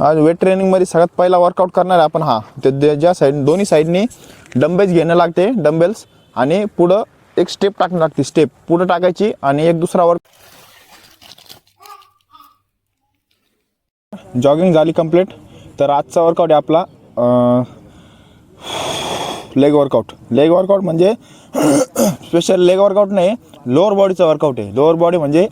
आज वेट ट्रेनिंगमध्ये सगळ्यात पहिला वर्कआउट करणार आहे आपण. हा ते ज्या साईड दोन्ही साईडने डंबेल्स घेणं लागते डंबेल्स आणि पुढं एक स्टेप टाकणं लागते स्टेप पुढं टाकायची आणि एक दुसरा वर्क जॉगिंग झाली कंप्लीट तर आजचा वर्कआउट आहे आपला लेग वर्कआउट लेग वर्कआउट म्हणजे स्पेशल लेग वर्कआउट नाही लोअर बॉडीचा वर्कआउट आहे. लोअर बॉडी म्हणजे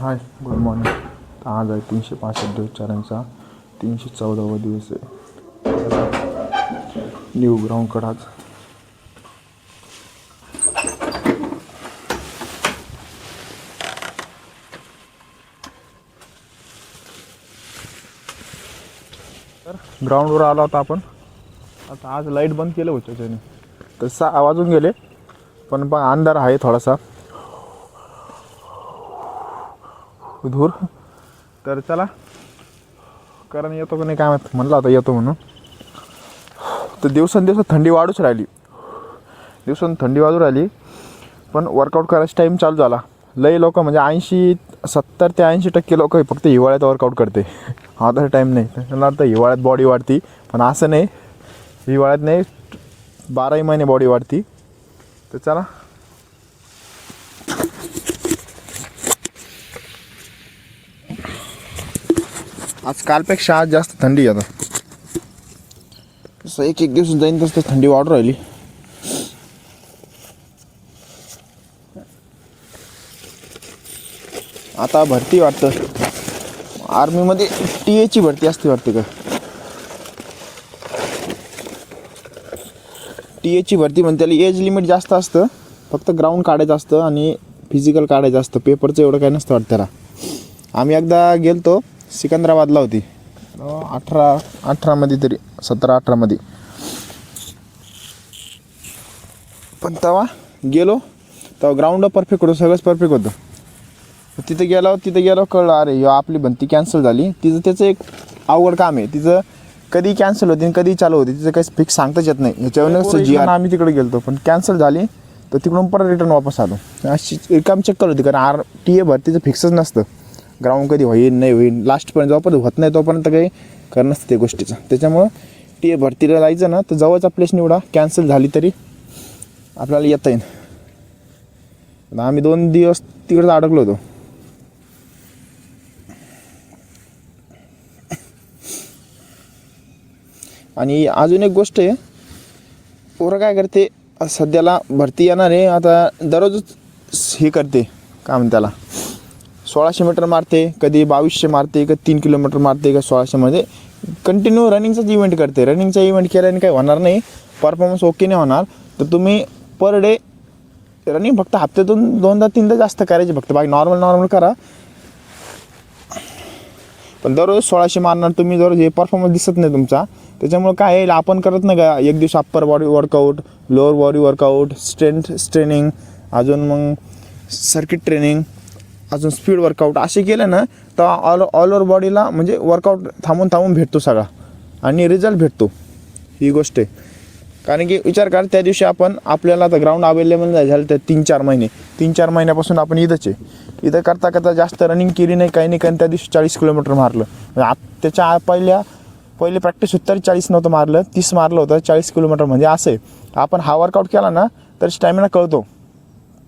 हाय गुड मॉर्निंग आज आहे तीनशे पासष्ट दिवस चारांचा तीनशे चौदावा दिवस आहे. न्यू ग्राउंडकडं आज. तर ग्राउंडवर आला होता आपण. आता आज लाइट बंद केलं होतं त्याने. तर सहा वाजून गेले. पण पण अंधार आहे थोडासा. धूर. तर चला. कारण येतो का नाही काय माहीत. म्हणलं आता येतो म्हणून. तर दिवसेंदिवस थंडी वाढूच राहिली. दिवसां थंडी वाढू राहिली. पण वर्कआउट करायचा टाईम चालू झाला. लई लोक म्हणजे ऐंशी सत्तर ते ऐंशी टक्के लोक फक्त हिवाळ्यात वर्कआउट करते. आता टाईम नाही. त्यांना तर हिवाळ्यात बॉडी वाढती. पण असं नाही. हिवाळ्यात नाही बाराही महिने बॉडी वाढती. तर चला. आज कालपेक्षा आज जास्त थंडी आहे आता. जसं एक एक दिवस जाईन तसं थंडी वाढू राहिली. आता भरती वाटतं. आर्मीमध्ये टी एची भरती असते वाटते का? टी एची भरती म्हणते त्याला एज लिमिट जास्त असतं. फक्त ग्राउंड काढायचं असतं आणि फिजिकल काढायचं असतं. पेपरचं एवढं काही नसतं वाटतं त्याला. आम्ही एकदा गेलतो. सिकंदराबादला होती. अठरा अठरामध्ये तरी सतरा अठरामध्ये. पण तेव्हा गेलो तेव्हा ग्राउंड परफेक्ट होतं सगळंच परफेक्ट होतं. तिथं गेलो तिथं गेलो कळलं अरे ह्यो आपली भंती कॅन्सल झाली. तिचं त्याचं एक अवघड काम आहे. तिचं कधी कॅन्सल होती आणि कधी चालू होती तिचं काही फिक्स सांगताच येत नाही. ह्याच्यावर जी आम्ही तिकडे गेलतो पण कॅन्सल झाली तर तिकडून परत रिटर्न वापस आलो. अशी रिकाम चक्कर होती कारण आर टी ए भरतीचं फिक्सच नसतं. ग्राउंड कधी होईल नाही होईल लास्टपर्यंत जोपर्यंत होत नाही तोपर्यंत काही खरं नसतं त्या गोष्टीचं. त्याच्यामुळं टी ए भरतीला जायचं ना तर जवळचा प्लेस निवडा. कॅन्सल झाली तरी आपल्याला येता येईल आम्ही दोन दिवस तिकडंच अडकलो होतो. आणि अजून एक गोष्ट आहे पोरं काय करते सध्याला भरती येणार आहे आता दररोजच हे करते काय त्याला. सोळाशे मीटर मारते कधी बावीसशे मारते कधी तीन किलोमीटर मारते का सोळाशेमध्ये कंटिन्यू रनिंगचाच इव्हेंट करते. रनिंगचा इव्हेंट केल्याने काही होणार नाही. परफॉर्मन्स ओके नाही होणार. तर तुम्ही पर डे रनिंग फक्त हप्त्यातून दोनदा तीनदा जास्त करायचे फक्त. बाकी नॉर्मल नॉर्मल करा. पण दररोज सोळाशे मारणार तुम्ही दररोज हे परफॉर्मन्स दिसत नाही तुमचा. त्याच्यामुळे काय आहे आपण करत नाही का? एक दिवस upper body workout lower body workout strength training अजून मग सर्किट ट्रेनिंग अजून स्पीड वर्कआउट असे केलं ना तर ऑल ऑल ओवर बॉडीला म्हणजे वर्कआउट थांबून थांबून भेटतो सगळा. आणि रिझल्ट भेटतो. ही गोष्ट आहे. कारण की विचार कर त्या दिवशी आपण आपल्याला आता ग्राउंड अवेलेबल नाही झालं तर तीन चार महिने. तीन चार महिन्यापासून आपण इथंच आहे. इथं करता करता जास्त रनिंग केली नाही काही नाही कारण त्या दिवशी चाळीस किलोमीटर मारलं. म्हणजे आत त्याच्या पहिल्या पहिले प्रॅक्टिस होती तरी चाळीस नव्हतं मारलं तीस मारलं होतं चाळीस किलोमीटर म्हणजे असं आहे. आपण हा वर्कआउट केला ना तर स्टॅमिना कळतो.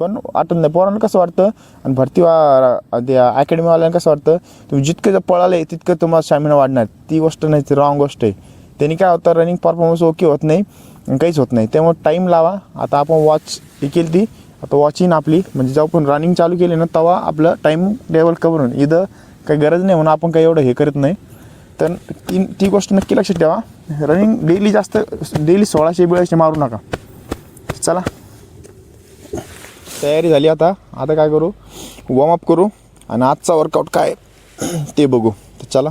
पण वाटत नाही पोरांना कसं वाटतं? आणि भरती वा त्या अकॅडमीवाल्यांना कसं वाटतं? तुम्ही जितकं जर पळाले तितकं तुम्हाला स्टॅमिना वाढणार. ती गोष्ट नाही ती रॉंग गोष्ट आहे. त्यांनी काय होतं रनिंग परफॉर्मन्स ओके होत नाही काहीच होत नाही. त्यामुळे टाईम लावा. आता आपण वॉच हे केली ती आता वॉच इन आपली. म्हणजे जेव्हा आपण रनिंग चालू केली ना तेव्हा आपलं टाईम लेवल कवर होईल इथं काही गरज नाही म्हणून आपण काही एवढं हे करत नाही. तर ती ती गोष्ट नक्की लक्षात ठेवा. रनिंग डेली जास्त डेली सोळाशे बिळाशे मारू नका. चला. तयारी झाली आता. आता काय करू? वॉर्मअप करू. आणि आजचा वर्कआउट काय ते बघू. तर चला.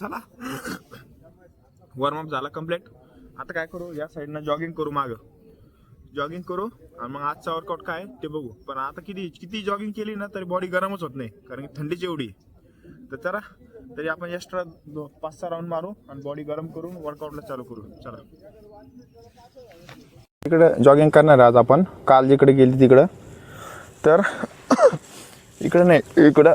चला. वॉर्मअप झाला कंप्लीट आता काय करू? या साईडनं जॉगिंग करू माग. जॉगिंग करू आणि मग आजचा वर्कआउट काय ते बघू. पण आता किती किती जॉगिंग केली ना तरी बॉडी गरमच होत नाही कारण की थंडीची एवढी तर चला. तरी आपण एक्स्ट्रा पाच सहा राऊंड मारू आणि बॉडी गरम करून वर्कआउटला चालू करू. चला. इकडे जॉगिंग करणार आज आपण. काल जिकडे गेली तिकडं. तर इकडं नाही इकडं.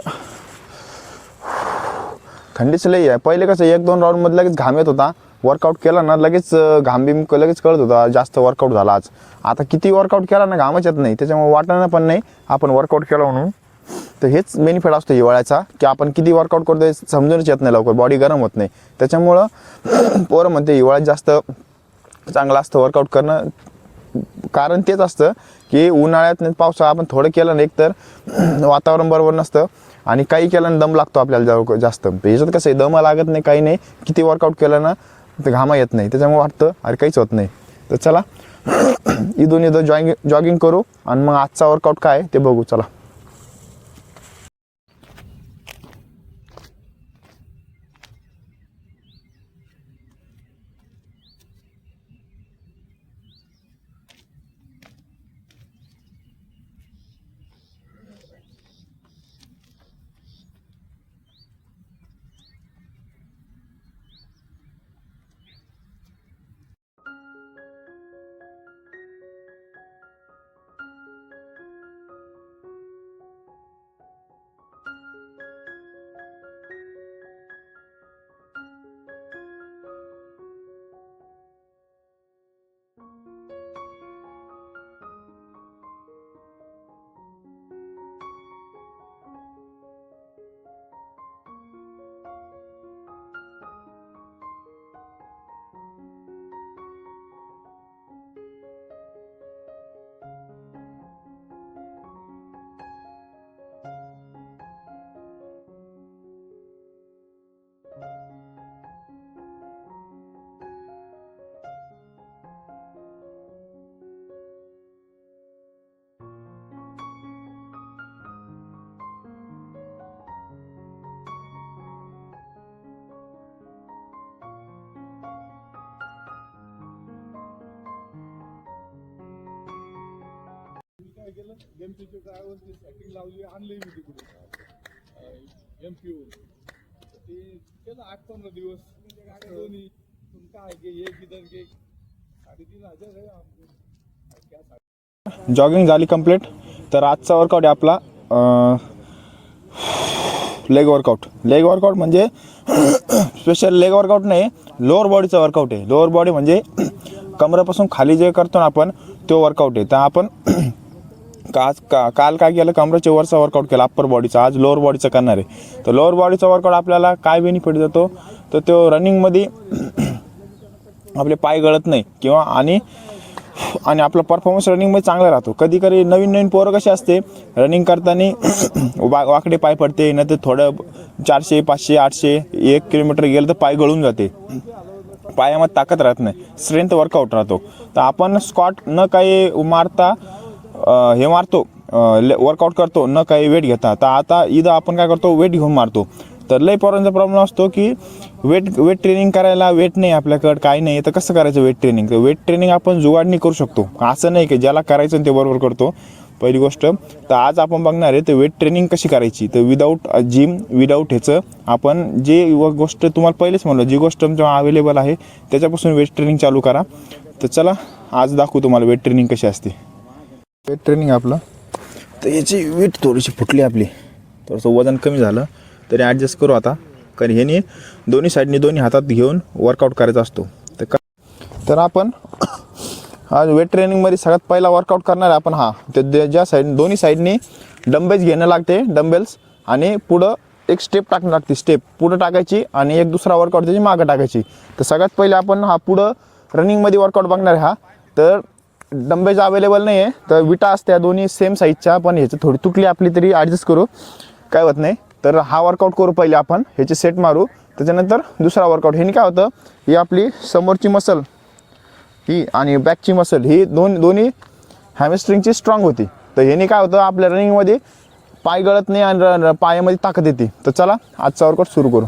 थंडीच लई आहे. पहिले कसं एक दोन राऊंडमध्ये लगेच घाम येत होता. वर्कआउट केला ना लगेच घाम बिम लगेच कळत होता. जास्त वर्कआउट झाला आज. आता किती वर्कआउट केला ना घामच येत नाही. त्याच्यामुळे वाटणं पण नाही. आपण वर्कआउट केला म्हणून. तर हेच बेनिफिट असतो हिवाळ्याचा की आपण किती वर्कआउट करतो हे समजूनच येत नाही लवकर बॉडी गरम होत नाही. त्याच्यामुळं पोरं म्हणते हिवाळ्यात जास्त चांगलं असतं वर्कआउट करणं. कारण तेच असतं की उन्हाळ्यात नाही पावसाळा आपण थोडं केलं ना एकतर वातावरण बरोबर नसतं आणि काही केलं ना दम लागतो आपल्याला जवळ जास्त. याच्यात कसं आहे दम लागत नाही काही नाही किती वर्कआउट केलं ना तर घामा येत नाही. त्याच्यामुळे वाटतं अरे काहीच होत नाही. तर चला इथून इथं जॉईंग जॉगिंग करू आणि मग आजचा वर्कआउट काय ते बघू चला. काय केलं ड्रायव्हरची सेटिंग लावली आणली मी तिकडे एम पी ते केलं आठ पंधरा दिवस. दोन्ही तुम आहे घे एक इधर घे साडेतीन हजार आहे आमचे. जॉगिंग झाली कंप्लीट तर आजचा वर्कआउट आहे आपला लेग वर्कआउट लेग वर्कआउट म्हणजे स्पेशल लेग वर्कआउट नाही लोअर बॉडीचा वर्कआउट आहे. लोअर बॉडी म्हणजे कमरेपासून खाली जे करतो ना आपण तो वर्कआउट आहे. तर आपण का आज का काल काय केलं? कमरेच्या वरचा वर्कआउट केला अप्पर बॉडीचा आज लोअर बॉडीचा करणार आहे. तर लोअर बॉडीचा वर्कआउट आपल्याला काय बेनिफिट देतो? तर तो रनिंगमध्ये आपले पाय गळत नाही किंवा आणि आणि आपला परफॉर्मन्स रनिंगमध्ये चांगला राहतो. कधी कधी नवीन नवीन पोरं कसे असते? रनिंग करताना वा वाकडे पाय पडते नाही तर थोडं चारशे पाचशे आठशे एक किलोमीटर गेलं तर पाय गळून जाते. पायामध्ये ताकद राहत नाही. स्ट्रेंथ वर्कआउट राहतो. तर आपण स्कॉट न काही मारता हे मारतो. वर्कआउट करतो न काही वेट घेता. तर आता इथं आपण काय करतो वेट घेऊन मारतो. तर लई पोरांचा प्रॉब्लेम असतो की वेट वेट ट्रेनिंग करायला वेट नाही आपल्याकडं काही नाही. तर कसं करायचं वेट ट्रेनिंग तर वेट ट्रेनिंग आपण जुगाडणी करू शकतो. असं नाही की ज्याला करायचं ते बरोबर करतो. पहिली गोष्ट तर आज आपण बघणार आहे तर वेट ट्रेनिंग कशी करायची? तर विदाऊट जिम विदाऊट ह्याचं आपण जे व गोष्ट तुम्हाला पहिलेच म्हणलं जी गोष्ट तुमच्या अवेलेबल आहे त्याच्यापासून वेट ट्रेनिंग चालू करा. तर चला आज दाखवू तुम्हाला वेट ट्रेनिंग कशी असते. वेट ट्रेनिंग आपलं. तर याची वेट थोडीशी फुटली आपली. थोडंसं वजन कमी झालं. तरी ॲडजस्ट करू आता. कारण ह्याने दोन्ही साईडनी दोन्ही हातात घेऊन वर्कआउट करायचा असतो. तर का तर आपण आज वेट ट्रेनिंगमध्ये सगळ्यात पहिला वर्कआउट करणार आहे आपण हा. तर जे- ज्या साईड दोन्ही साईडनी डंबेल्स घेणं लागते डंबेल्स आणि पुढं एक स्टेप टाकणं लागते. स्टेप पुढं टाकायची आणि एक दुसरा वर्कआउट त्याची मागं टाकायची. तर सगळ्यात पहिले आपण हा पुढं रनिंगमध्ये वर्कआउट बघणार आहे हा. तर डंबेज अवेलेबल नाही आहे तर विटा असत्या दोन्ही सेम साईजच्या पण ह्याची थोडी तुटली आपली तरी ॲडजस्ट करू. काय होत नाही. तर हा वर्कआउट करू पहिले आपण. ह्याचे सेट मारू. त्याच्यानंतर दुसरा वर्कआउट ह्याने काय होतं? ही आपली समोरची मसल ही आणि बॅकची मसल ही दोन दोन्ही हॅमस्ट्रिंगची स्ट्रॉंग होती. तर ह्याने काय होतं? आपल्या रनिंगमध्ये पाय गळत नाही आणि र- पायामध्ये ताकद येते. तर चला आजचा वर्कआउट सुरू करू.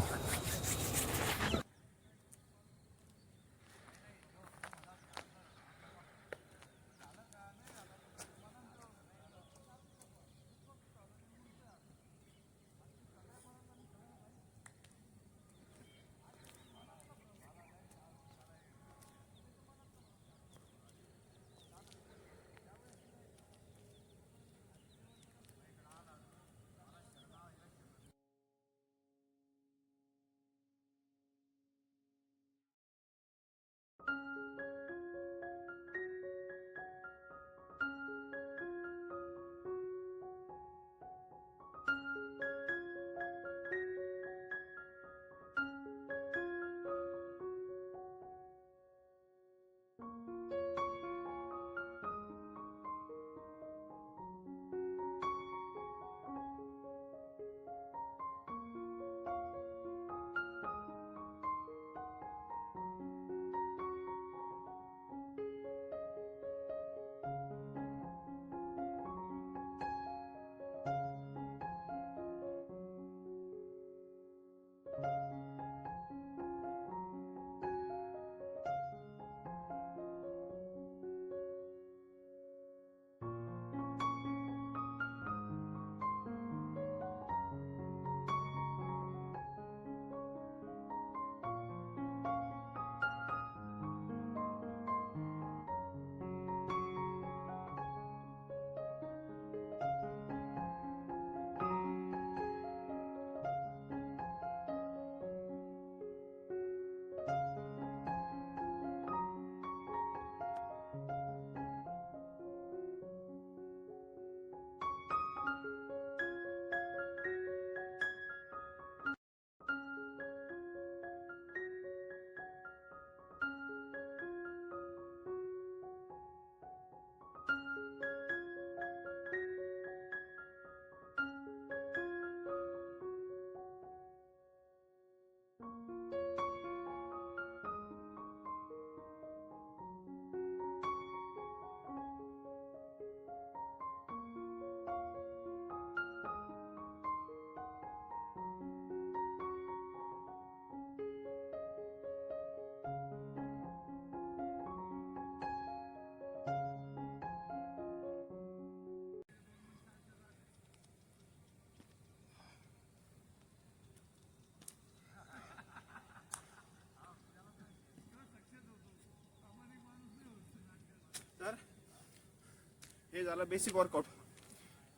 हे झालं basic workout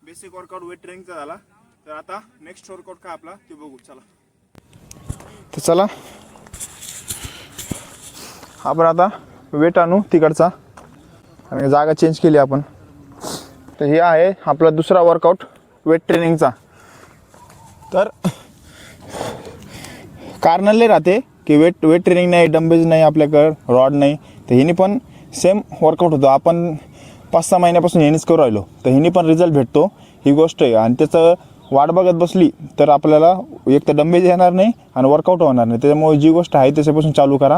basic workout weight ट्रेनिंगचा झाला. तर आता नेक्स्ट वर्कआउट काय आपला ते बघू. चला. तर चला. आपण आता वेट आणू तिकडचा. आणि जागा चेंज केली आपण. तर हे आहे आपला दुसरा वर्कआउट वेट ट्रेनिंगचा तर कारणले राहते की वेट वेट ट्रेनिंग नाही डंबेज नाही आपल्याकडं रॉड नाही. तर ह्यानी पण सेम वर्कआउट होतो. आपण पाच सहा महिन्यापासून ह्यानेच करू राहिलो. तर ह्याने पण रिझल्ट भेटतो. ही गोष्ट आहे. आणि त्याचं वाट बघत बसली तर आपल्याला एक तर डंबेज येणार नाही आणि वर्कआउट होणार नाही. त्याच्यामुळे जी गोष्ट आहे त्याच्यापासून चालू करा.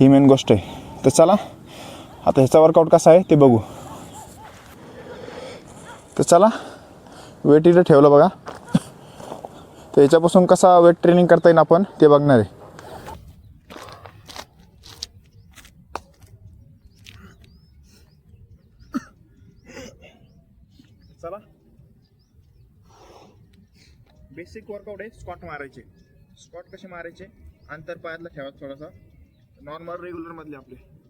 ही मेन गोष्ट आहे. तर चला आता ह्याचा वर्कआउट कसा आहे ते बघू. तर चला वेट इथं ठेवलं बघा. तर याच्यापासून कसा वेट ट्रेनिंग करता येईल आपण ते बघणार आहे चला बेसिक वर्कआउट आहे. स्कॉट मारायचे. स्कॉट कसे मारायचे? अंतर पायातला ठेवा थोडासा. नॉर्मल रेग्युलरमधले आपले.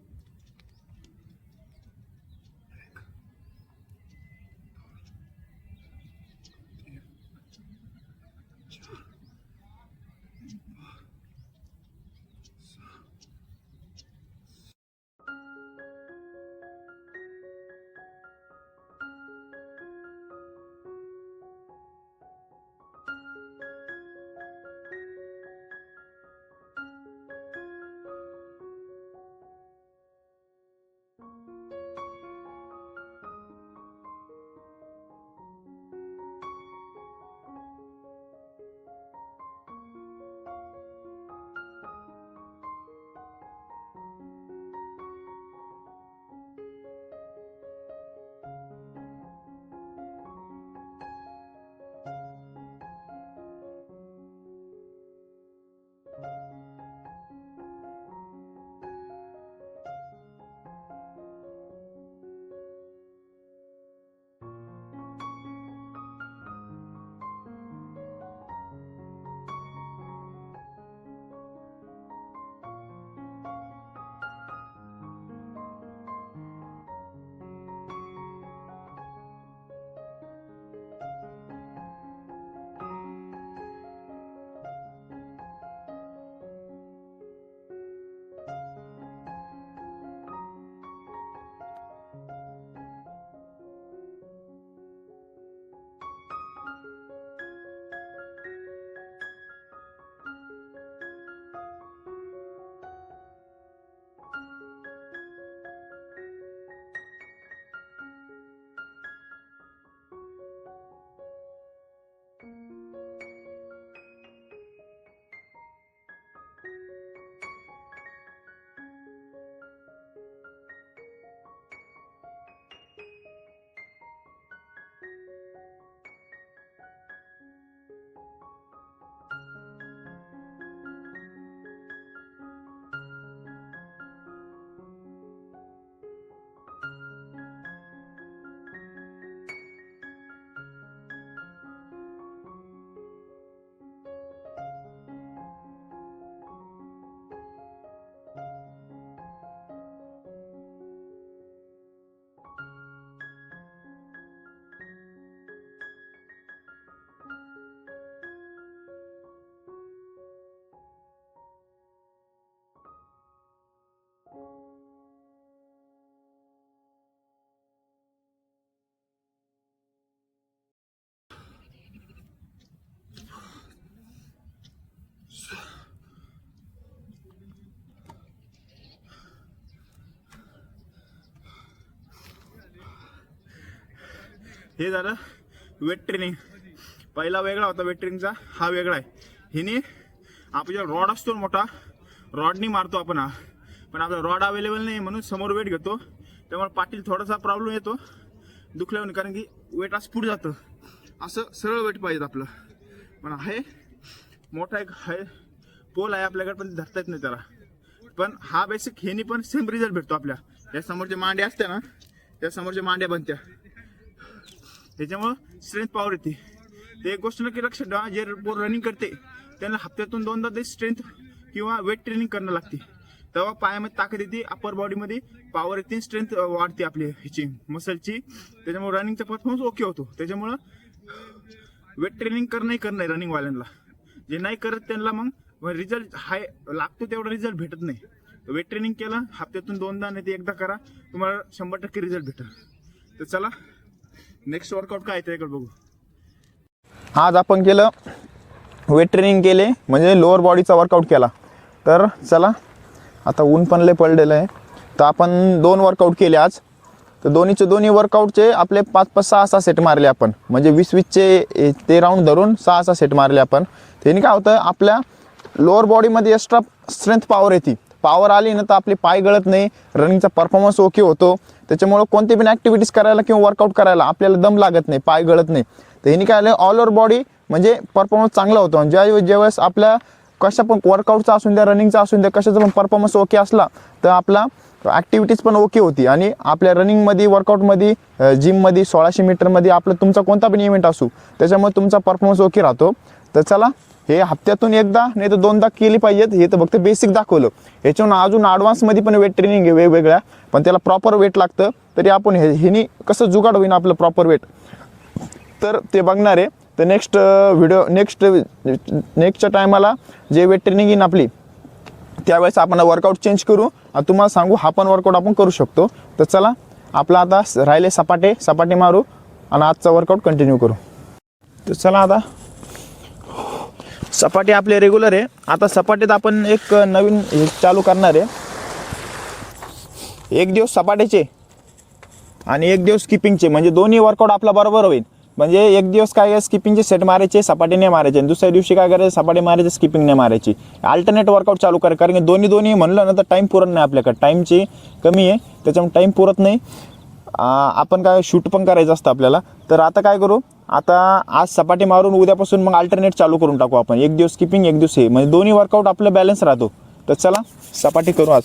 हे झालं वेट ट्रेनिंग पहिला वेगळा होता वेट ट्रेनिंगचा हा वेगळा आहे. हिने आपला रॉड असतो ना मोठा रॉडनी मारतो आपण हा. पण आपला रॉड अवेलेबल नाही म्हणून समोर वेट घेतो. त्यामुळे पाटील थोडासा प्रॉब्लेम येतो. दुखल्यावर कारण की वेट असं पुढे जातं. असं सरळ वेट पाहिजे आपलं. पण आहे मोठा एक आहे पोल आहे आपल्याकडे पण धरता येत नाही त्याला. पण हा बेसिक हेनी पण सेम रिझल्ट भेटतो आपल्या. या समोरचे मांड्या असते ना त्या समोरच्या मांड्या बनत्या. त्याच्यामुळं स्ट्रेंथ पॉवर येते. ते एक गोष्ट नक्की लक्षात ठेवा जे रनिंग करते त्यांना हप्त्यातून दोनदा ते स्ट्रेंथ किंवा वेट ट्रेनिंग करणं लागते. तेव्हा पायामध्ये ताकद येते अपर बॉडीमध्ये पॉवर येते स्ट्रेंथ वाढते आपली ह्याची मसलची त्याच्यामुळे रनिंगचा परफॉर्मन्स ओके होतो. त्याच्यामुळं वेट ट्रेनिंग करणंही करणं रनिंगवाल्यांना जे नाही करत त्यांना मग रिझल्ट हाय लागतो तेवढा रिझल्ट भेटत नाही. वेट ट्रेनिंग केलं हप्त्यातून दोनदा नाही ते एकदा करा तुम्हाला शंभर टक्के रिझल्ट भेटेल. तर चला नेक्स्ट वर्कआउट काय त्याकडे बघू. आज आपण केलं वेट ट्रेनिंग केले म्हणजे लोअर बॉडीचा वर्कआउट केला. तर चला आता ऊन पण लय पडलेलं आहे. तर आपण दोन वर्कआउट केले आज. तर दोन्हीचे दोन्ही वर्कआउटचे आपले पाच पाच सहा सहा सेट मारले आपण. म्हणजे वीस वीसचे ते राऊंड धरून सहा सहा सेट मारले आपण. त्याने काय होतं आपल्या लोअर बॉडीमध्ये एक्स्ट्रा स्ट्रेंथ पॉवर येते. पॉवर आली ना तर आपले पाय गळत नाही रनिंगचा परफॉर्मन्स ओके होतो. त्याच्यामुळं कोणती पण ॲक्टिव्हिटीज करायला किंवा वर्कआउट करायला आपल्याला दम लागत नाही पाय गळत नाही. तर ह्यानी काय आलं ऑल ओव्हर बॉडी म्हणजे परफॉर्मन्स चांगला होतो. आणि ज्या ज्यावेळेस आपल्या कशा पण वर्कआउटचा असून द्या रनिंगचा असून द्या कशाचा पण परफॉर्मन्स ओके असला तर आपला ॲक्टिव्हिटीज पण ओके होती. आणि आपल्या रनिंगमध्ये वर्कआउटमध्ये जिममध्ये सोळाशे मीटरमध्ये आपलं तुमचा कोणता पण इव्हेंट असू त्याच्यामुळे तुमचा परफॉर्मन्स ओके राहतो. तर चला हे हप्त्यातून एकदा नाही तर दोनदा केली पाहिजेत. हे तर फक्त बेसिक दाखवलं. ह्याच्याहून अजून ॲडव्हान्समध्ये पण वेट ट्रेनिंग आहे वेगवेगळ्या. पण त्याला प्रॉपर वेट लागतं. तरी आपण हे ह्यानी कसं जुगाड होईन आपलं प्रॉपर वेट तर ते बघणार आहे. तर नेक्स्ट व्हिडिओ नेक्स्ट नेक्स्टच्या टायमाला जे वेट ट्रेनिंग येईन आपली त्यावेळेस आपण वर्कआउट चेंज करू. आणि तुम्हाला सांगू हा पण वर्कआउट आपण करू शकतो. तर चला आपला आता राहिले सपाटे. सपाटे मारू. आणि आजचा वर्कआउट कंटिन्यू करू. तर चला आता सपाटी आपले रेग्युलर आहे. आता सपाटीत आपण एक नवीन हे चालू करणार आहे. एक दिवस सपाट्याचे आणि एक दिवस स्किपिंगचे म्हणजे दोन्ही वर्कआउट आपला बरोबर होईल. म्हणजे एक दिवस काय स्किपिंगचे सेट मारायचे सपाटी नाही मारायचे. आणि दुसऱ्या दिवशी काय करायचं सपाटी मारायचे स्किपिंग नाही मारायची. अल्टरनेट वर्कआउट चालू करा. कारण की दोन्ही दोन्ही म्हणलं ना तर टाईम पुरत नाही आपल्याकडे. टाईमची कमी आहे. त्याच्यामुळे टाईम पुरत नाही. आपण काय शूट पण करायचं असतं आपल्याला. तर आता काय करू? आता आज सपाटी मारून उद्यापासून मग अल्टरनेट चालू करून टाकू आपण. एक दिवस स्किपिंग एक दिवस हे. म्हणजे दोन्ही वर्कआउट आपलं बॅलन्स राहतो. तर चला सपाटी करू आज.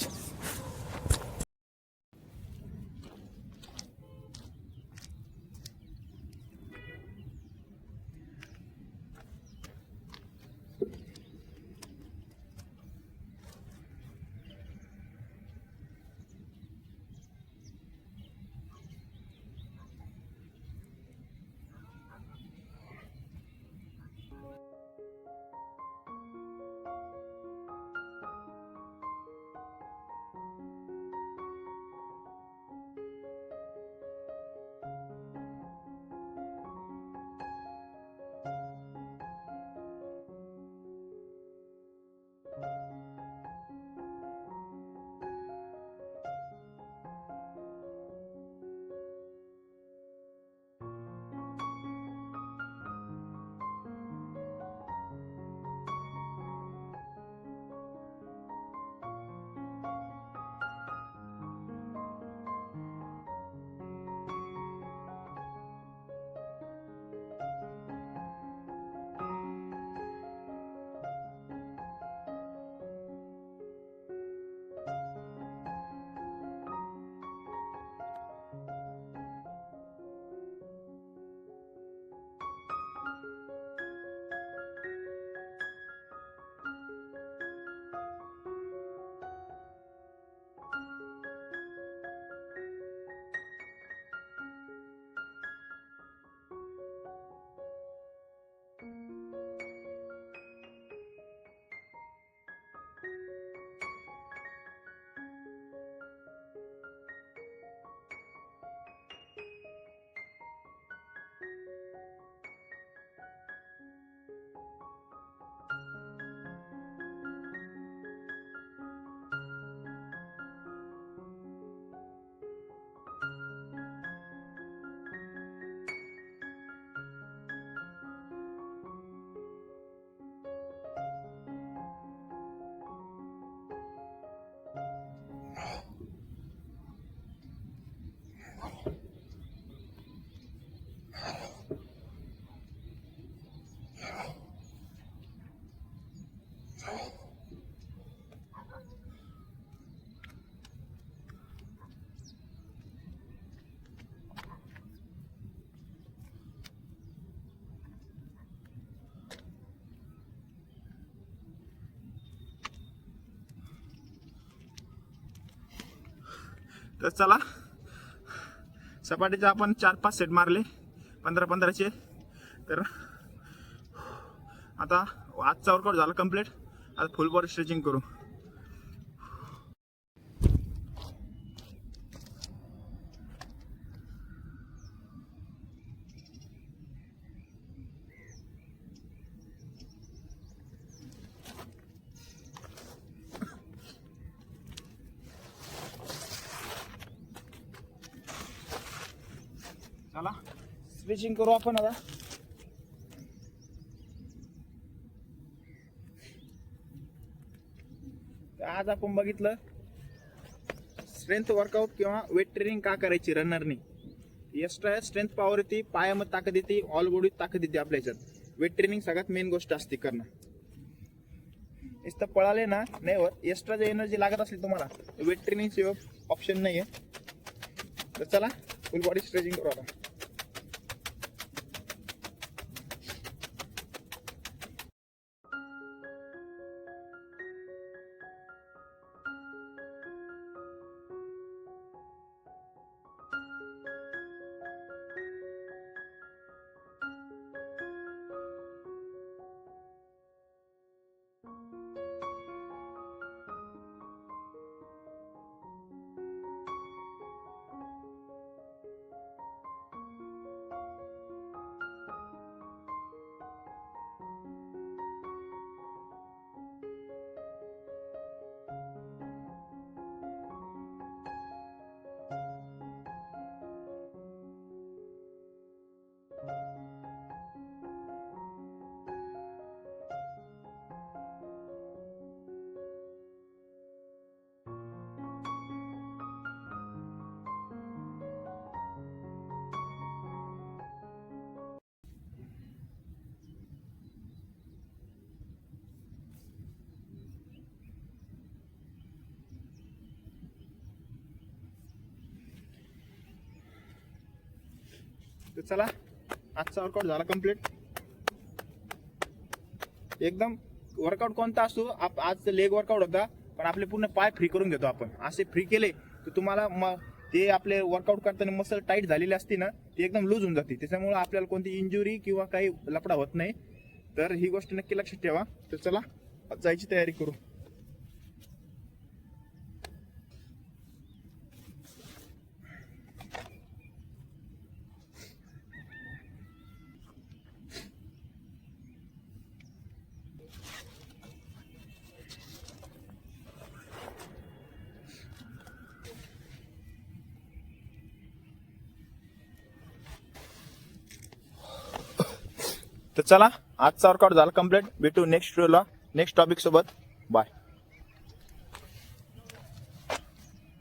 तर चला. सपाटीचे आपण चार पाच सेट मारले. पंधरा पंधराचे. तर आता आजचा वर्कआउट झाला कंप्लीट आता फुल बॉडी स्ट्रेचिंग करू. स्ट्रेचिंग करू आपण आता. आज आपण बघितलं स्ट्रेंथ वर्कआउट किंवा वेट ट्रेनिंग का करायची रनरनी एक्स्ट्रा स्ट्रेंथ पॉवर येते पायामध्ये ताकद येते ऑल बॉडीत ताकद येते आपल्या ह्याच्यात. वेट ट्रेनिंग सगळ्यात मेन गोष्ट असते करणं. इथं पळाले ना नाही होत. एक्स्ट्रा जे एनर्जी लागत असेल तुम्हाला वेट ट्रेनिंग ऑप्शन नाही आहे तर चला फुल बॉडी स्ट्रेचिंग करू आता तर चला आजचा वर्कआउट झाला कंप्लीट एकदम वर्कआउट कोणता असतो आप आज लेग वर्कआउट होता पण आपले पूर्ण पाय फ्री करून घेतो आपण. असे फ्री केले तर तुम्हाला म ते आपले वर्कआउट करताना मसल टाईट झालेली असते ना ते एकदम लूज होऊन जाते. त्याच्यामुळे आपल्याला कोणती इंजुरी किंवा काही लपडा होत नाही. तर ही गोष्ट नक्की लक्षात ठेवा. तर चला जायची तयारी करू. चला आजचा वर्कआउट झाला कंप्लीट भेटू नेक्स्ट व्हिडिओला नेक्स्ट टॉपिक सोबत. बाय